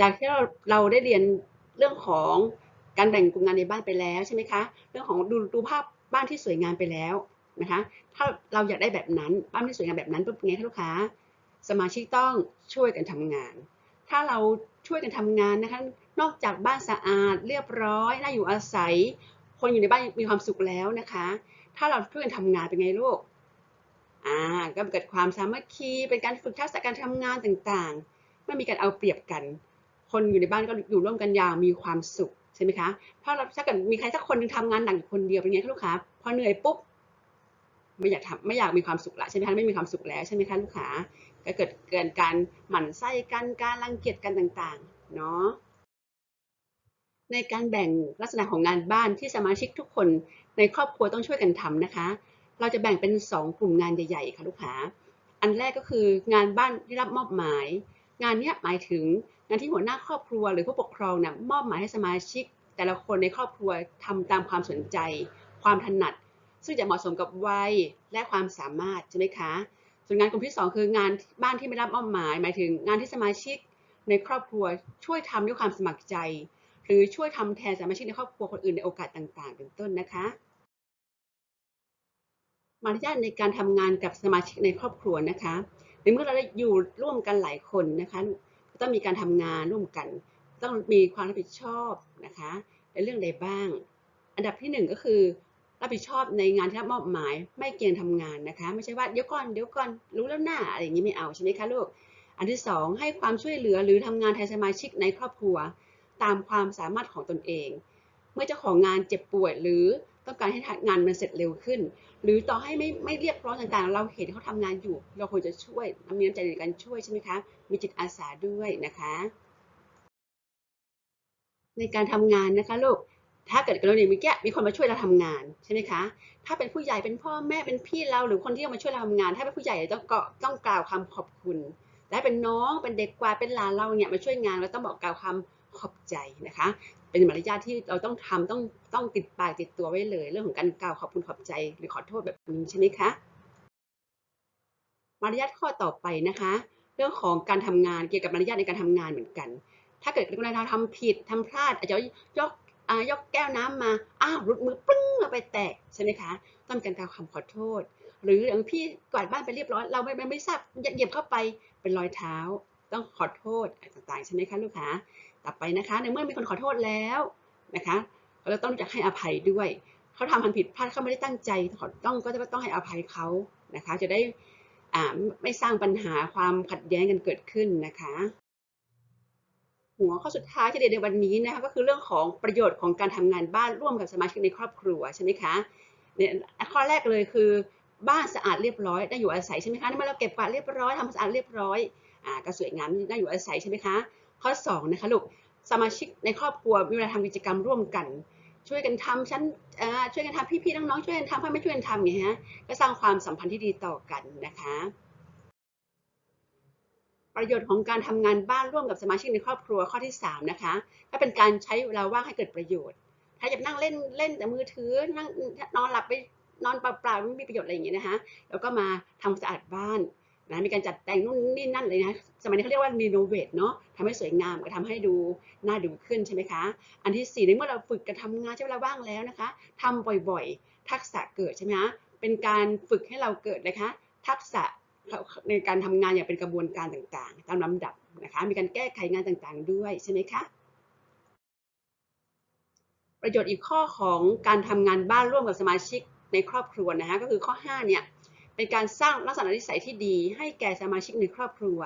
จากที่เราเราได้เรียนเรื่องของการแบ่งกลุ่มงานในบ้านไปแล้วใช่ไหมคะ เรื่องของดูดูภาพบ้านที่สวยงามไปแล้วนะคะ ถ้าเราอยากได้แบบนั้นบ้านที่สวยงามแบบนั้นเป็นไงคะลูกค้า สมาชิกต้องช่วยกันทำงาน ถ้าเราช่วยกันทำงานนะคะ นอกจากบ้านสะอาดเรียบร้อยน่าอยู่อาศัย คนอยู่ในบ้านมีความสุขแล้วนะคะ ถ้าเราช่วยกันทำงานเป็นไงลูกอ่าก็เกิดความสามัคคีเป็นการฝึกทักษะการทำงานต่างๆไม่มีการเอาเปรียบกัน คนอยู่ในบ้านก็อยู่ร่วมกันอย่างมีความสุขใช่ไหมคะ ถ้าเราถ้าเกิดมีใครสักคนหนึงทำงานหนักอยู่คนเดียวเป็นไงคะลูกค้าพอเหนื่อยปุ๊บไม่อยากทำไม่อยากมีความสุขละใช่ไหมคะไม่มีความสุขแล้วใช่ไหมคะลูกค้าก็เกิดเกิดการหมั่นไส้กันการรังเกียจกันต่างๆเนาะในการแบ่งลักษณะของงานบ้านที่สมาชิกทุกคนในครอบครัวต้องช่วยกันทำนะคะ เราจะแบ่งเป็น 2 กลุ่มงานใหญ่ๆค่ะลูกค้า อันแรกก็คืองานบ้านที่รับมอบหมาย งานนี้หมายถึง งานที่หัวหน้าครอบครัวหรือผู้ปกครองเนี่ยมอบหมายให้สมาชิก แต่ละคนในครอบครัวทำตามความสนใจ ความถนัด ซึ่งจะเหมาะสมกับวัยและความสามารถใช่ไหมคะ ส่วนงานกลุ่มที่ 2 คืองานบ้านที่ไม่รับมอบหมาย หมายถึงงานที่สมาชิกในครอบครัวช่วยทำด้วยความสมัครใจ หรือช่วยทำแทนสมาชิกในครอบครัวคนอื่นในโอกาสต่างๆ เป็นต้นนะคะ มารยาทในการทำงานกับสมาชิกในครอบครัวนะคะในเมื่อเราได้อยู่ร่วมกันหลายคนนะคะ ต้องมีการทำงานร่วมกัน ต้องมีความรับผิดชอบนะคะในเรื่องใดบ้าง อันดับที่หนึ่งก็คือ รับผิดชอบในงานที่รับมอบหมาย ไม่เกี่ยงทำงานนะคะ ไม่ใช่ว่าเดี๋ยวก่อนเดี๋ยวก่อนรู้แล้วหน้าอะไรอย่างนี้ไม่เอาใช่ไหมคะลูก อันที่สองให้ความช่วยเหลือหรือทำงานแทนสมาชิกในครอบครัว ตามความสามารถของตนเอง เมื่อเจ้าของงานเจ็บป่วยหรือต้องการให้งานมันเสร็จเร็วขึ้น หรือต่อให้ไม่ไม่เรียกร้องต่างๆ เราเห็นเขาทำงานอยู่ เราควรจะช่วยมีน้ำใจในการช่วยใช่ไหมคะ มีจิตอาสาด้วยนะคะ ในการทำงานนะคะลูกถ้าเกิดกรณีเมื่อกี้มีคนมาช่วยเราทำงานใช่ไหมคะ ถ้าเป็นผู้ใหญ่เป็นพ่อแม่เป็นพี่เราหรือคนที่มาช่วยเราทำงาน ถ้าเป็นผู้ใหญ่ต้องก็ต้องกล่าวคำขอบคุณ และเป็นน้องเป็นเด็กกว่าเป็นหลานเราเนี่ยมาช่วยงานเราต้องบอกกล่าวคำขอบใจนะคะ เป็นมารยาทที่เราต้องทำต้องต้องติดปากติดตัวไว้เลย เรื่องของการกล่าวขอบคุณขอบใจหรือขอโทษแบบนี้ใช่ไหมคะ มารยาทข้อต่อไปนะคะ เรื่องของการทำงานเกี่ยวกับมารยาทในการทำงานเหมือนกัน ถ้าเกิดกรณีเราทำผิดทำพลาดอาจจะยกยกแก้วน้ำมาอ้าวรุดมือปึ้งมาไปแตกใช่ไหมคะต้องการกล่าวคำขอโทษ หรืออย่างพี่กวาดบ้านไปเรียบร้อยเราไม่ไม่ทราบเหยียบเข้าไปเป็นรอยเท้า ต้องขอโทษต่างๆใช่ไหมคะลูกค้า ต่อไปนะคะ ในเมื่อมีคนขอโทษแล้วนะคะเราต้องจะให้อภัยด้วย เขาทำความผิดพลาดเขาไม่ได้ตั้งใจต้องก็จะต้องให้อภัยเขานะคะ จะได้ไม่สร้างปัญหาความขัดแย้งกันเกิดขึ้นนะคะ หัวข้อสุดท้ายที่เรียนในวันนี้นะคะก็คือเรื่องของประโยชน์ของการทำงานบ้านร่วมกับสมาชิกในครอบครัวใช่ไหมคะเนี่ยข้อแรกเลยคือบ้านสะอาดเรียบร้อยได้อยู่อาศัยใช่ไหมคะเมื่อเราเก็บกวาดเรียบร้อยทำความสะอาดเรียบร้อยอ่าก็สวยงามได้อยู่อาศัยใช่ไหมคะ ข้อ2นะคะลูกสมาชิกในครอบครัวมีเวลาทำกิจกรรมร่วมกัน ช่วยกันทำชั้นช่วยกันทำพี่ๆน้องๆช่วยกันทำพ่อไม่ช่วยกันทำอย่างเงี้ยก็สร้างความสัมพันธ์ที่ดีต่อกันนะคะ ประโยชน์ของการทำงานบ้านร่วมกับสมาชิกในครอบครัวข้อที่3นะคะก็เป็นการใช้เวลาว่างให้เกิดประโยชน์ ถ้าจะนั่งเล่นเล่นแต่มือถือนั่งนอนหลับไปนอนเปล่าๆไม่มีประโยชน์อะไรอย่างเงี้ยนะคะแล้วก็มาทำสะอาดบ้าน นะมีการจัดแต่งนู่นนี่นั่นเลยนะสมัยนี้เขาเรียกว่ารีโนเวทเนาะทำให้สวยงามก็ทำให้ดูน่าดูขึ้นใช่ไหมคะ อันที่สี่ในเมื่อเราฝึกการทำงานใช้เวลาว่างแล้วนะคะทำบ่อยๆ ทักษะเกิดใช่ไหมคะเป็นการฝึกให้เราเกิดนะคะ ทักษะในการทำงานอย่างเป็นกระบวนการต่างๆ ตามลำดับนะคะ มีการแก้ไขงานต่างๆ ด้วยใช่ไหมคะประโยชน์อีกข้อของการทำงานบ้านร่วมกับสมาชิกในครอบครัวนะคะก็คือข้อ5เนี่ย เป็นการสร้างลักษณะนิสัยที่ดีให้แก่สมาชิกในครอบครัว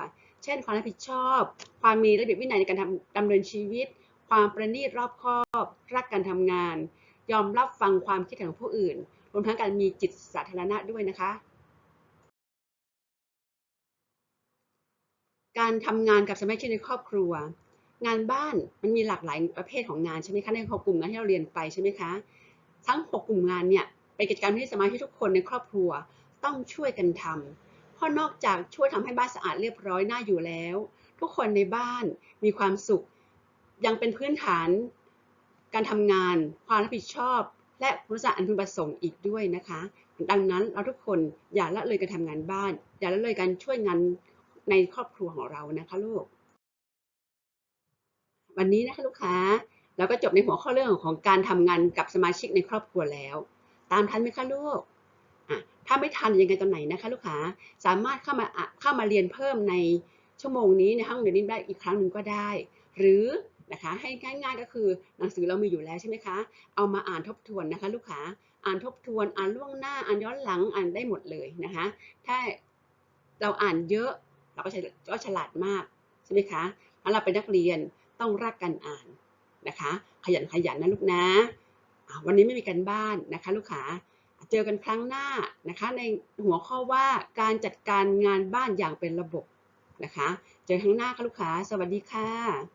เช่น ความรับผิดชอบ ความมีระเบียบวินัยในการดำเนินชีวิต ความประณีตรอบคอบ รักการทำงาน ยอมรับฟังความคิดของผู้อื่น รวมทั้งการมีจิตสาธารณะด้วยนะคะ การทำงานกับสมาชิกในครอบครัว งานบ้านมันมีหลากหลายประเภทของงานใช่ไหมคะ ในหกกลุ่มงานที่เราเรียนไปใช่ไหมคะ ทั้ง 6 กลุ่มงานเนี่ยเป็นกิจกรรมที่สมาชิกทุกคนในครอบครัว ต้องช่วยกันทำเพราะนอกจากช่วยทำให้บ้านสะอาดเรียบร้อยน่าอยู่แล้ว ทุกคนในบ้านมีความสุข ยังเป็นพื้นฐาน การทำงาน ความรับผิดชอบ และรู้จักอันพึงประสงค์อีกด้วยนะคะ ดังนั้นเราทุกคนอย่าละเลยการทำงานบ้าน อย่าละเลยการช่วยงานในครอบครัวของเรานะคะลูก วันนี้นะคะลูกค้าเราก็จบในหัวข้อเรื่องของการทำงานกับสมาชิกในครอบครัวแล้ว ตามทันไหมคะลูก ถ้าไม่ทันยังไงตอนไหนนะคะ ลูกค้าสามารถเข้ามาเข้ามาเรียนเพิ่มในชั่วโมงนี้ในห้องเรียนนี้ได้อีกครั้งหนึ่งก็ได้ หรือนะคะให้ง่ายๆก็คือหนังสือเรามีอยู่แล้วใช่ไหมคะ เอามาอ่านทบทวนนะคะ ลูกค้าอ่านทบทวนอ่านล่วงหน้าอ่านย้อนหลังอ่านได้หมดเลยนะคะ ถ้าเราอ่านเยอะเราก็ฉลาดก็ฉลาดมากใช่ไหมคะถ้าเราเป็นนักเรียนต้องรักการอ่านนะคะ ขยันขยันนะลูกนะอะวันนี้ไม่มีการบ้านนะคะ ลูกค้า เจอกันครั้งหน้านะคะ ในหัวข้อว่าการจัดการงานบ้านอย่างเป็นระบบนะคะ เจอครั้งหน้าค่ะลูกค้า สวัสดีค่ะ